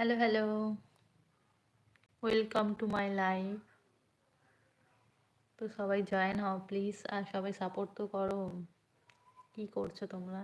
Hello hello welcome to my life তো সবাই join হও প্লিজ আর সবাই সাপোর্ট তো করো। কি করছ তোমরা?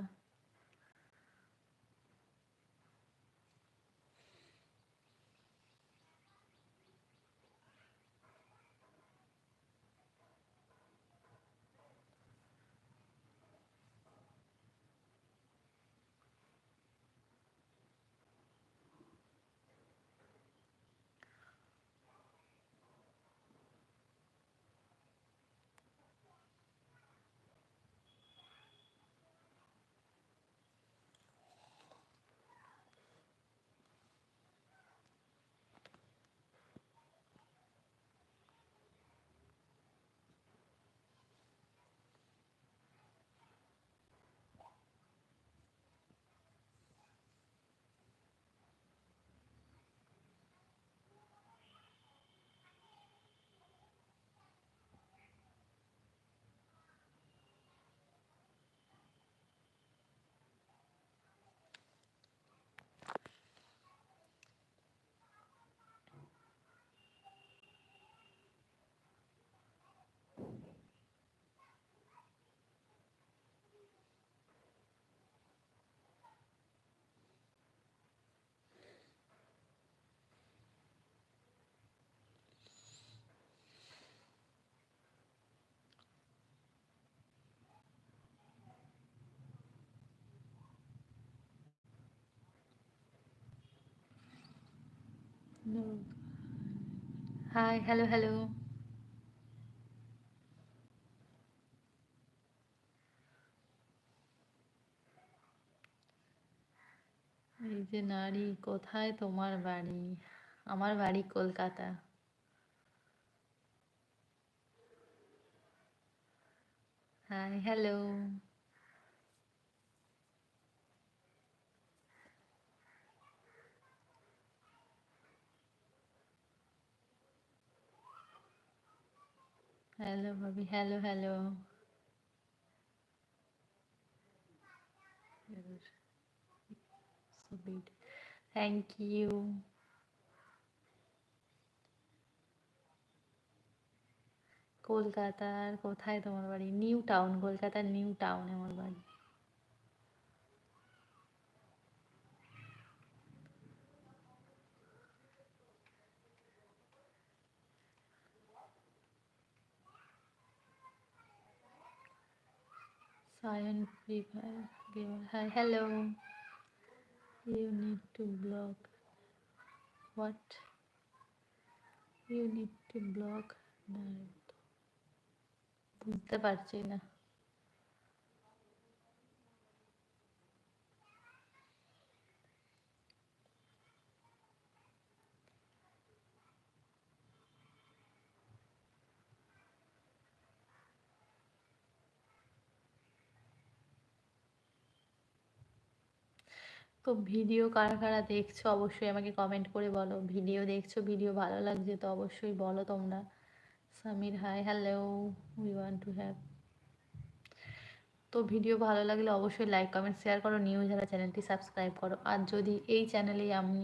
হাই হ্যালো হ্যালো এই যে নারী কোথায় তোমার বাড়ি? আমার বাড়ি কলকাতা। হাই হ্যালো হ্যালো ভাবি হ্যালো হ্যালো থ্যাংক ইউ কলকাতার, কোথায় তোমার বাড়ি? নিউ টাউন কলকাতার নিউ টাউনে আমার বাড়ি। Cyan Free Fire gamer. Hi, hello. You need to block. What? You need to block. Naruto. বুঝতে পারছি না তো ভিডিও কারা কারা দেখছ অবশ্যই আমাকে কমেন্ট করে বলো। ভিডিও দেখছ, ভিডিও ভালো লাগছে তো অবশ্যই বলো তোমরা। Samir hi hello we want to have তো ভিডিও ভালো লাগলে অবশ্যই লাইক কমেন্ট শেয়ার করো। নিউ যারা চ্যানেলটি সাবস্ক্রাইব করো। আর যদি এই চ্যানেলেই আমি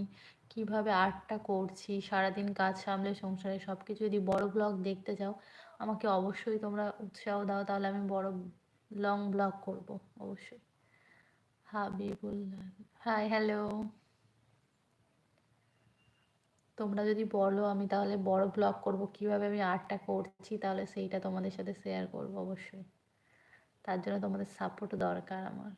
কীভাবে আর্টটা করছি, সারাদিন কাজ সামলে, সংসারে সব কিছু যদি বড় ব্লগ দেখতে চাও, আমাকে অবশ্যই তোমরা উৎসাহ দাও। তাহলে আমি বড় লং ব্লগ করব অবশ্যই। হাবিবুল্লাহ হাই হ্যালো তোমরা যদি বলো, আমি তাহলে বড় ব্লগ করব, কীভাবে আমি আর্টটা করছি, তাহলে সেইটা তোমাদের সাথে শেয়ার করব অবশ্যই। তার জন্য তোমাদের সাপোর্ট দরকার আমার।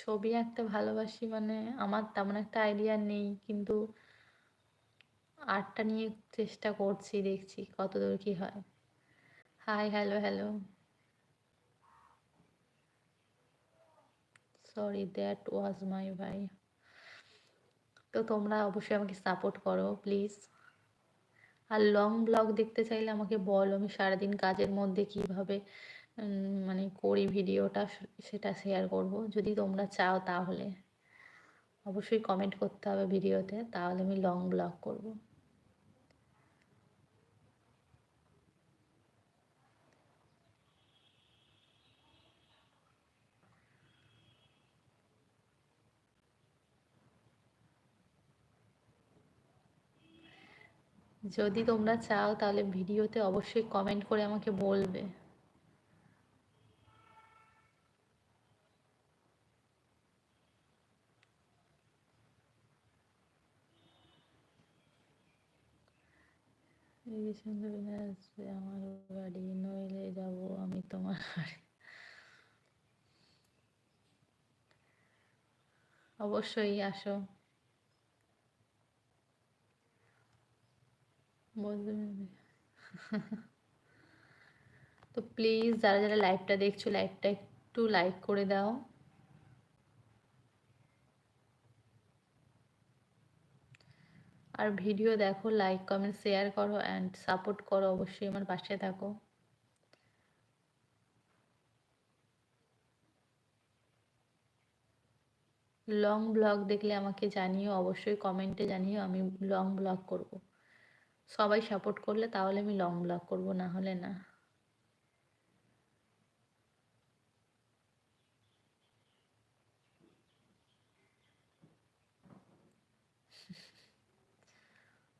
ছবি আঁকতে ভালোবাসি মানে আমার তেমন একটা আইডিয়া নেই, কিন্তু আর্টটা নিয়ে চেষ্টা করছি, দেখছি কতদূর কি হয়। Hi hello hello sorry that was my ভাই তো তোমরা অবশ্যই আমাকে সাপোর্ট করো প্লিজ আর লং ব্লগ দেখতে চাইলে আমাকে বলো আমি সারাদিন কাজের মধ্যে কীভাবে মানে করি ভিডিওটা সেটা শেয়ার করব। যদি তোমরা চাও তাহলে অবশ্যই কমেন্ট করতে হবে ভিডিওতে, তাহলে আমি লং ব্লগ করব। যদি তোমরা চাও তাহলে ভিডিওতে অবশ্যই কমেন্ট করে আমাকে বলবে। আসবে আমার বাড়ি, নইলে যাব আমি তোমার বাড়ি অবশ্যই আসো। তো প্লিজ যারা যারা লাইভটা দেখছ লাইভটা একটু লাইক করে দাও। আর ভিডিও দেখো লাইক কমেন্ট শেয়ার করো অ্যান্ড সাপোর্ট করো অবশ্যই আমার পাশে থাকো। লং ব্লগ দেখলে আমাকে জানিও, অবশ্যই কমেন্টে জানিও, আমি লং ব্লগ করব। সবাই সাপোর্ট করলে তাহলে আমি লং ব্লগ করব, না হলে না।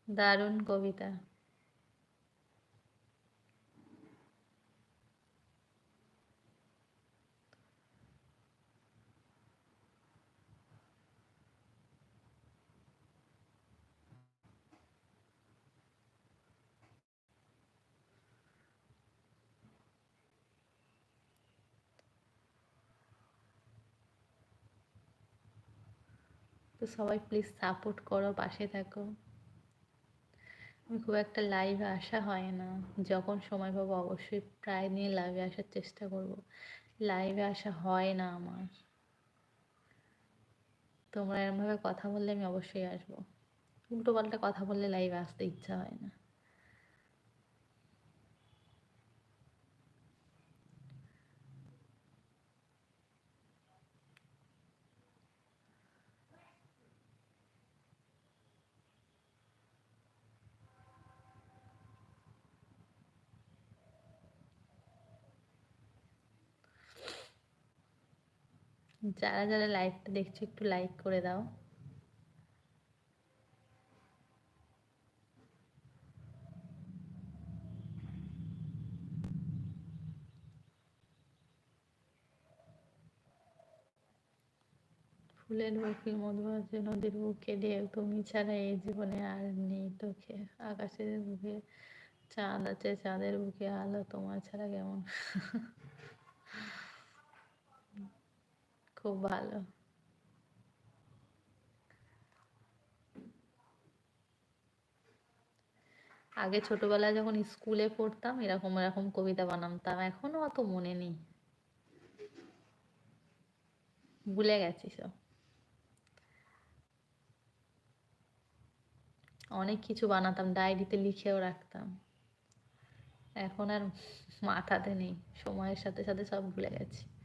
দারুণ কবিতা। তো সবাই প্লিজ সাপোর্ট করো পাশে থাকো। আমি খুব একটা লাইভে আসা হয় না। যখন সময় পাবো অবশ্যই প্রায় নিয়ে লাইভে আসার চেষ্টা করব। লাইভে আসা হয় না আমার। তোমরা এরমভাবে কথা বললে আমি অবশ্যই আসব। উল্টো পাল্টা কথা বললে লাইভে আসতে ইচ্ছা হয় না। যারা যারা লাইভটা দেখছ, একটু লাইক করে দাও। ফুলের বুকে মধু আছে নদীর বুকে, ঢেউ তুমি ছাড়া এই জীবনে আর নেই তোকে। আকাশের বুকে, চাঁদ আছে, চাঁদের বুকে, আলো তোমার ছাড়া কেমন? খুব ভালো। আগে ছোটবেলায় যখন স্কুলে পড়তাম, এরকম এরকম কবিতা বানাতাম, এখনও অত মনে নেই। ভুলে গেছি সব। অনেক কিছু বানাতাম, ডায়েরিতে লিখেও রাখতাম। এখন আর মাথাতে নেই, সময়ের সাথে সাথে সব ভুলে গেছি।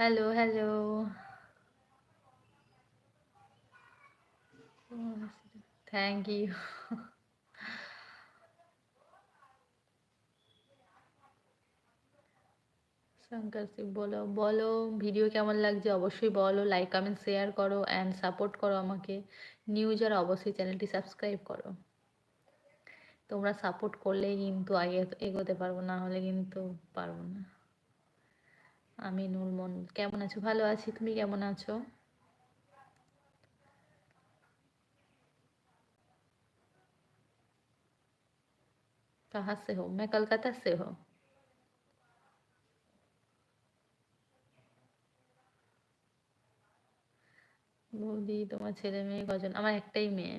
Hello hello. Thank you Shankar Singh, বলো বলো ভিডিও কেমন লাগছে অবশ্যই বলো। লাইক কমেন্ট শেয়ার করো অ্যান্ড সাপোর্ট করো আমাকে। নিউজ আর অবশ্যই চ্যানেলটি সাবস্ক্রাইব করো। তোমরা সাপোর্ট করলেই কিন্তু আগে এগোতে পারব, না হলে কিন্তু পারব না। আমি নুলমন কেমন আছো? ভালো আছি, তুমি কেমন আছো? कहाँ से हो मैं कलकत्ता से हूँ বৌদি, তোমার ছেলে মেয়ে কজন? আমার একটাই মেয়ে।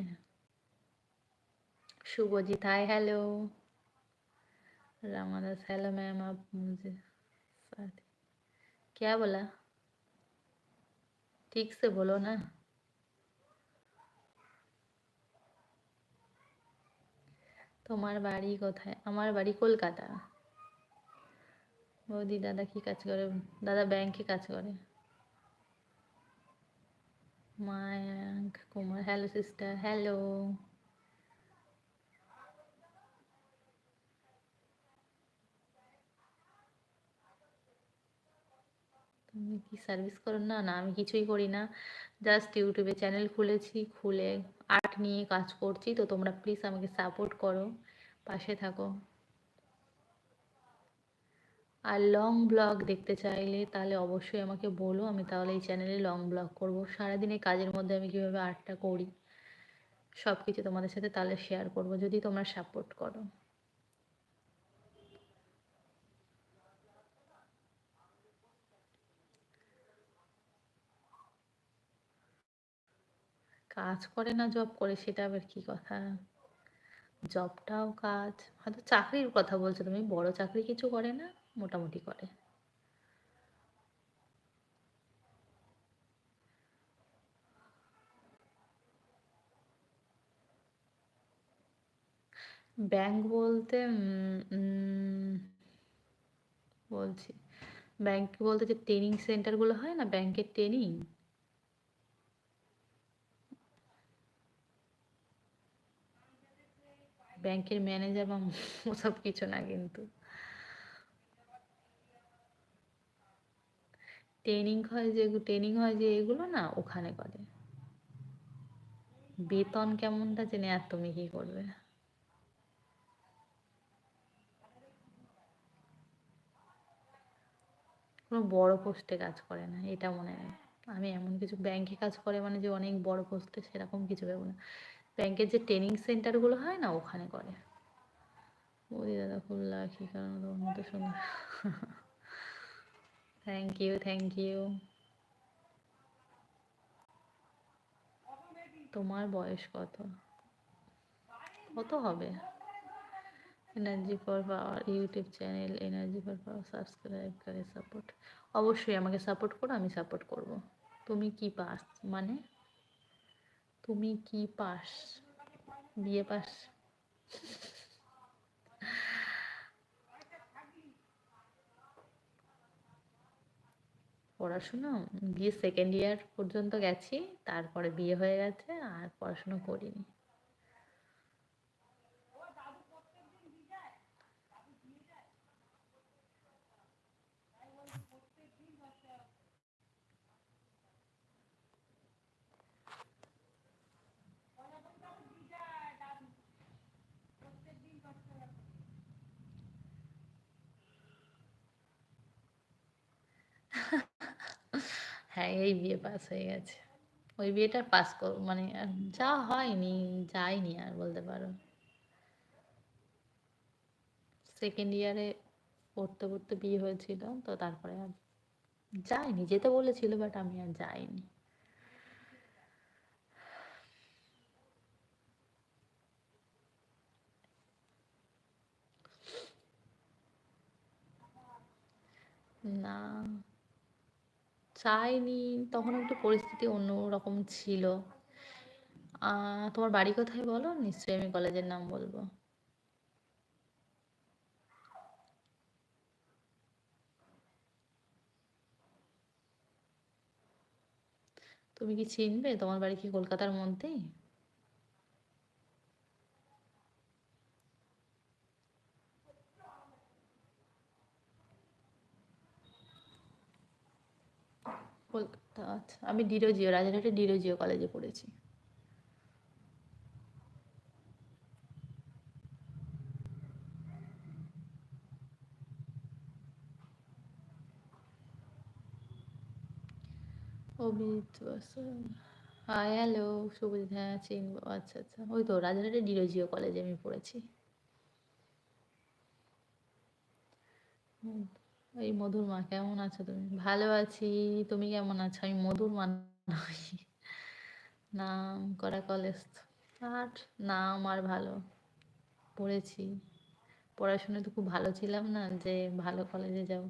Shubhajit hi hello Ramadas hello ma'am up মুঝে क्या बोला ठीक से बोलो ना তোমার বাড়ি কোথায় আমার বাড়ি কলকাতা বৌদি দাদা কি কাজ করে দাদা ব্যাংকে কাজ করে Mayank Kumar hello sister hello তুমি কি সার্ভিস করো? না না, আমি কিছুই করি না। জাস্ট ইউটিউবে চ্যানেল খুলেছি, খুলে আর্ট নিয়ে কাজ করছি। তো তোমরা প্লিজ আমাকে সাপোর্ট করো। পাশে থাকো। আর লং ব্লগ দেখতে চাইলে তাহলে অবশ্যই আমাকে বলো। আমি তাহলে এই চ্যানেলে লং ব্লগ করব। সারাদিনে কাজের মধ্যে আমি কীভাবে আর্টটা করি সব কিছু তোমাদের সাথে তাহলে শেয়ার করব, যদি তোমরা সাপোর্ট করো। কাজ করে না জব করে সেটা আবার কি কথা? জবটাও কাজ। হয়তো চাকরির কথা বলছো তুমি, বড় চাকরি কিছু করে না, মোটামুটি করে। ব্যাংক বলতে বলছি। ব্যাংক বলতে যে ট্রেনিং সেন্টারগুলো হয় না ব্যাংকের ট্রেনিং ব্যাংকের ম্যানেজার বা ওসব কিছু না কিন্তু। ট্রেনিং হয় যে, ট্রেনিং হয় যে এগুলো না ওখানে করে। বেতন কেমনটা জেনে আর তুমি কি করবে? কোনো বড় পোস্টে কাজ করে না, এটা মনে আমি এমন কিছু ব্যাংকে কাজ করে মানে যে অনেক বড় পোস্টে সেরকম কিছু ভেবো না। ব্যাংকের যে ট্রেনিং সেন্টারগুলো হয় না, ওখানে করে। ওই দাদা খুব লাখি কারণ তোর মতো সুন্দর? থ্যাংক ইউ থ্যাংক ইউ তোমার বয়স কত? কত হবে? Energy for power YouTube channel energy for power subscribe করে সাপোর্ট অবশ্যই আমাকে সাপোর্ট করো, আমি সাপোর্ট করব। তুমি কি পাস মানে? তুমি কি পাস? বিয়ে পাস। পড়াশুনো? বিয়ে সেকেন্ড ইয়ার পর্যন্ত গেছি, তারপরে বিয়ে হয়ে গেছে, আর পড়াশুনো করিনি হ্যাঁ এই বিয়ে পাস হয়ে গেছে। ওই বিয়েটা পাস কর মানে যা হয়নি, যায়নি আর বলতে পারো। সেকেন্ড ইয়ারে পড়তে পড়তে বিয়ে হয়েছিল, তো তারপরে আর যায়নি। যেতে বলেছিল বাট আমি আর যাইনি। না। চাইনি, তখন একটু পরিস্থিতি অন্যরকম ছিল। তোমার বাড়ি কোথায় বলো? নিশ্চয়ই আমি কলেজের নাম বলব। তুমি কি চিনবে? তোমার বাড়ি কি কলকাতার মধ্যেই? কলকাতা আচ্ছা আমি ডিরোজিও রাজারহাটে ডিরোজিও কলেজে পড়েছি। অভিজিৎ হাই হ্যালো শুভজিৎ হ্যাঁ চিনব আচ্ছা আচ্ছা। ওই তো, রাজারহাটে ডিরোজিও কলেজে আমি পড়েছি। এই মধুর মা, কেমন আছো তুমি? ভালো আছি। তুমি কেমন আছো? আমি মধুর মা নই। নাম, করা কলেজ। আর নাম আর ভালো। পড়েছি। পড়াশোনায় তো খুব ভালো ছিলাম না যে ভালো কলেজে যাও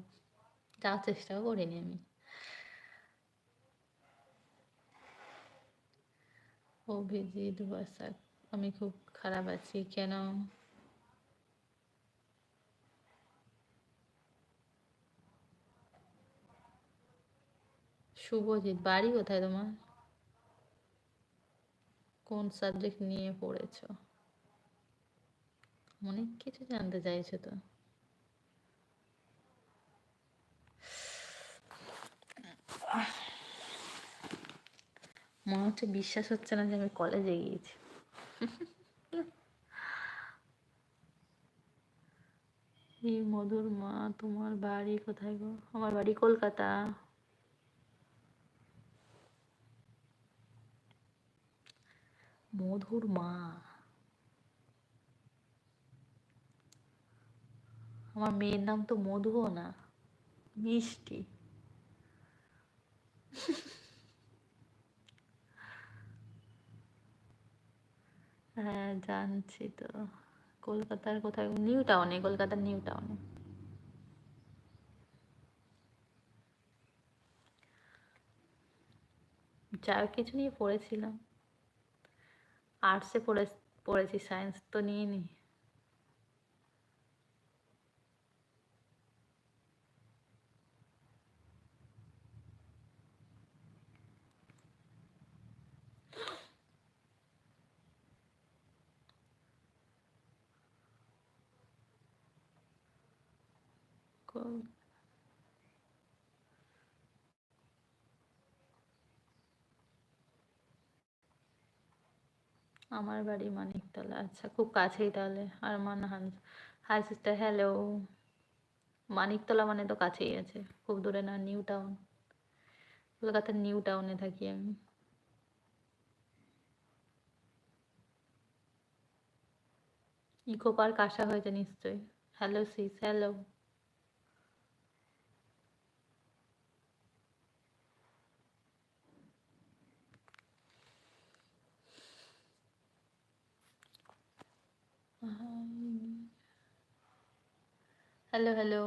যাওয়ার চেষ্টাও করিনি আমি। অভিজিৎ বসাক, আমি খুব খারাপ আছি। কেন? শুভজিৎ বাড়ি কোথায় তোমার? কোন সাবজেক্ট নিয়ে পড়েছো? অনেক কিছু জানতে চাইছো তো। মনে হচ্ছে বিশ্বাস হচ্ছে না যে আমি কলেজে গিয়েছি। এই মধুর মা, তোমার বাড়ি কোথায় গো? আমার বাড়ি কলকাতা। মধুর মা। আমার মেয়ের নাম তো মধুও না, মিষ্টি। হ্যাঁ জানছি তো। কলকাতার কোথায়? নিউ টাউনে, কলকাতার নিউ টাউনে। যা কিছু নিয়ে পড়েছিলাম। আর্টসে পড়ে পড়েছি সায়েন্স তো নিয়ে নি আমার বাড়ি মানিকতলা আচ্ছা খুব কাছেই তাহলে। আর মান হান হাই সিস্টার হ্যালো মানিকতলা মানে তো কাছেই আছে, খুব দূরে না নিউ টাউন কলকাতার নিউ টাউনে থাকি আমি। ইকো পার্ক আসা হয়েছে নিশ্চয়ই। Hello sis hello hello hello.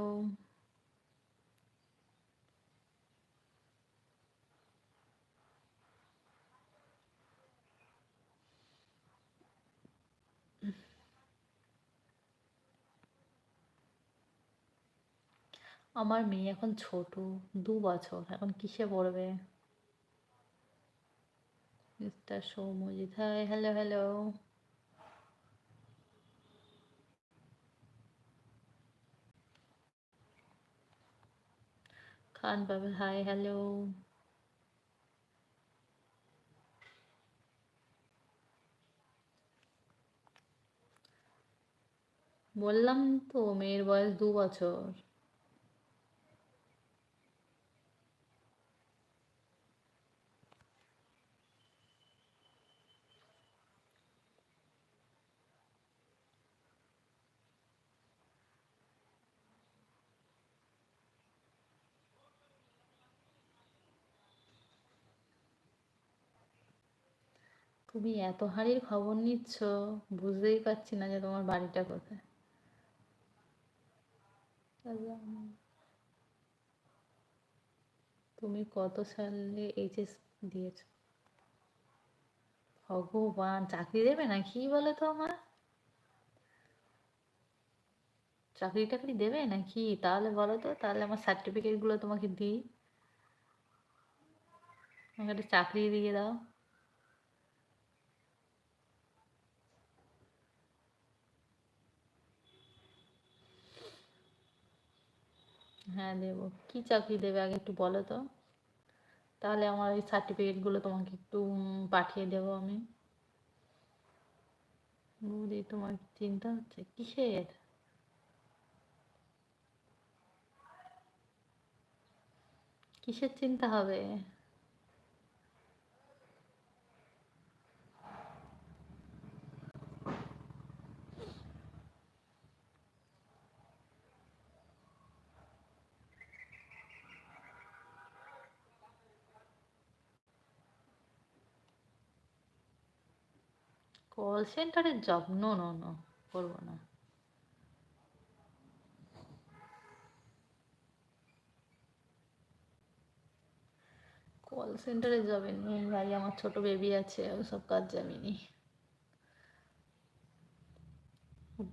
আমার মেয়ে এখন ছোট, দু বছর। এখন কিসে পড়বে? Mister Soumajit hi hello hello খান বাবা hi, হ্যালো বললাম তো মেয়ের বয়স দু বছর। তুমি এত হাড়ির খবর নিচ্ছ, বুঝতেই পারছি না যে তোমার বাড়িটা কোথায়। তুমি কত সালে এইচএস দিয়েছ? ভগবান, চাকরি দেবে না কি বলে তো আমার চাকরি টাকরি দেবে নাকি? তাহলে বলো তো তাহলে আমার সার্টিফিকেটগুলো তোমাকে দিই। আমাকে একটা চাকরি দিয়ে দাও। হ্যাঁ দেবো। কি চাকরি দেবে আগে একটু বলো তো? তাহলে আমার ওই সার্টিফিকেটগুলো তোমাকে একটু পাঠিয়ে দেবো আমি। বৌদি তোমার চিন্তা হচ্ছে? কিসের? কিসের চিন্তা হবে? কল সেন্টারের জব নো নো নো করব না। কল সেন্টারে যাবে নেই ভাই, আমার ছোট বেবি আছে ওসব কাজ জানিনি নি।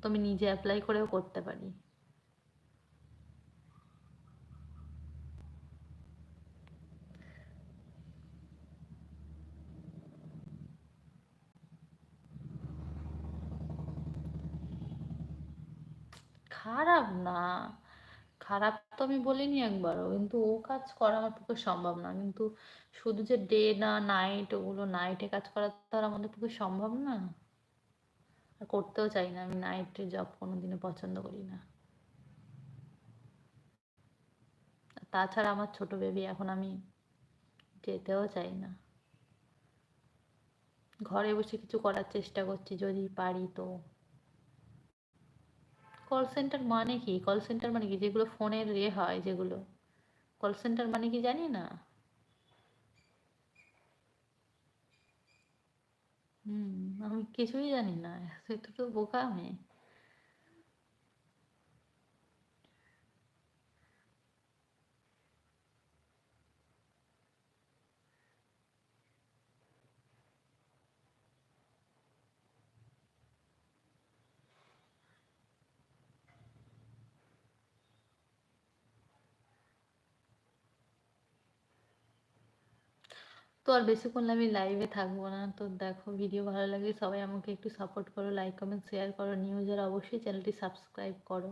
তো আমি নিজে অ্যাপ্লাই করেও করতে পারি। খারাপ না। খারাপ তো আমি বলিনি একবারও, কিন্তু ও কাজ করা আমার পক্ষে সম্ভব না। কিন্তু শুধু যে ডে না নাইট ওগুলো নাইটে কাজ করা তো আর আমাদের পক্ষে সম্ভব না। আর করতেও চাই না, আমি নাইটে জব কোনোদিনও পছন্দ করি না। তাছাড়া আমার ছোট বেবি এখন আমি যেতেও চাই না। ঘরে বসে কিছু করার চেষ্টা করছি, যদি পারি তো। কল সেন্টার মানে কি? কল সেন্টার মানে কি? যেগুলো ফোনের ইয়ে হয়, যেগুলো। কল সেন্টার মানে কি জানি না? হুম, আমি কিছুই জানি না। সে তো বোকা আমি। তো আর বেশিক্ষণ আমি লাইভে থাকব না। তো দেখো ভিডিও ভালো লাগে সবাই আমাকে একটু সাপোর্ট করো লাইক কমেন্ট শেয়ার করো। নিউজের অবশ্যই চ্যানেলটি সাবস্ক্রাইব করো।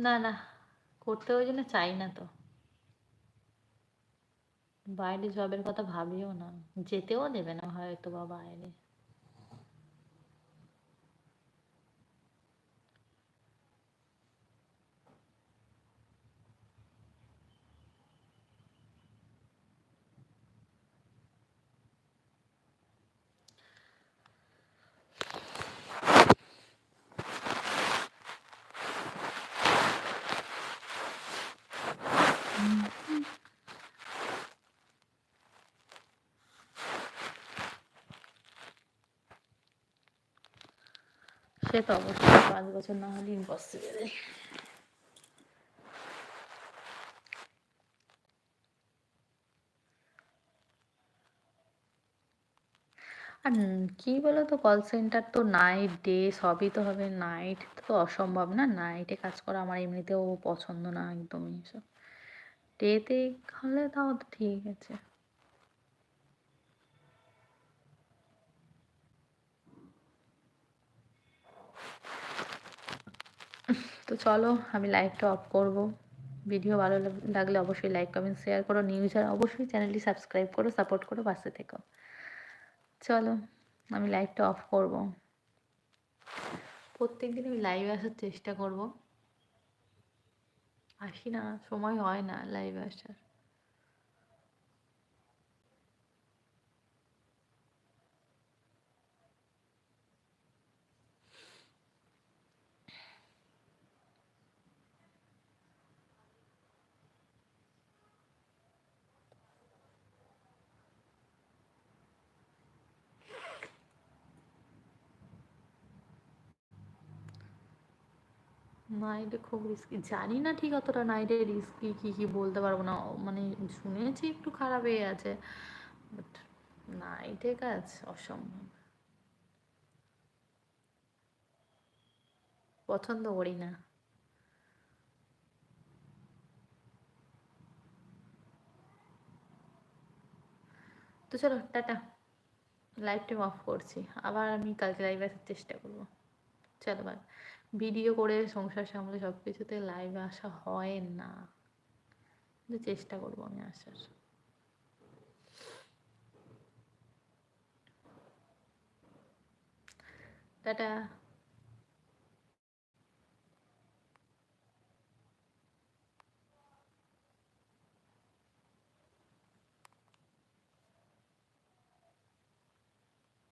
না না, করতে ওই জন্য চাই না তো। বাইরে জবের কথা ভাবিও না। যেতেও দেবে না হয়তো বা বাইরে। সে তো অবশ্যই পাঁচ বছর না হলে ইম্পসিবল আর কি বলতো কল সেন্টার তো নাইট ডে সবই তো হবে নাইট তো অসম্ভব না? নাইটে কাজ করা আমার এমনিতেও পছন্দ না একদমই সব ডেতে হলে তাও তো ঠিক আছে। তো চলো, আমি লাইভটা অফ করব। ভিডিও ভালো লাগলে অবশ্যই লাইক কমেন্ট শেয়ার করো। নিউজ আর অবশ্যই চ্যানেলটি সাবস্ক্রাইব করো সাপোর্ট করো, পাশে থেকো। চলো, আমি লাইভটা অফ করব। প্রত্যেক দিন আমি লাইভে আসার চেষ্টা করব। আসি না, সময় হয় না লাইভে আসার। নাইটে খুব রিস্কি জানি না ঠিক অতটা নাইটে রিস্কি কী কী বলতে পারব না। মানে শুনেছি একটু খারাপ হয়ে আছে বাট নাইটে কাজ অসম্ভব। পছন্দ করি না। তো চলো, টাটা। লাইভ অফ করছি। আবার আমি কালকে লাইভ আসার চেষ্টা করব। চলো বাই ভিডিও করে সংসার সামলে সব কিছুতে লাইভে আসা হয় না। কিন্তু চেষ্টা করব আমি আসার। টাটা।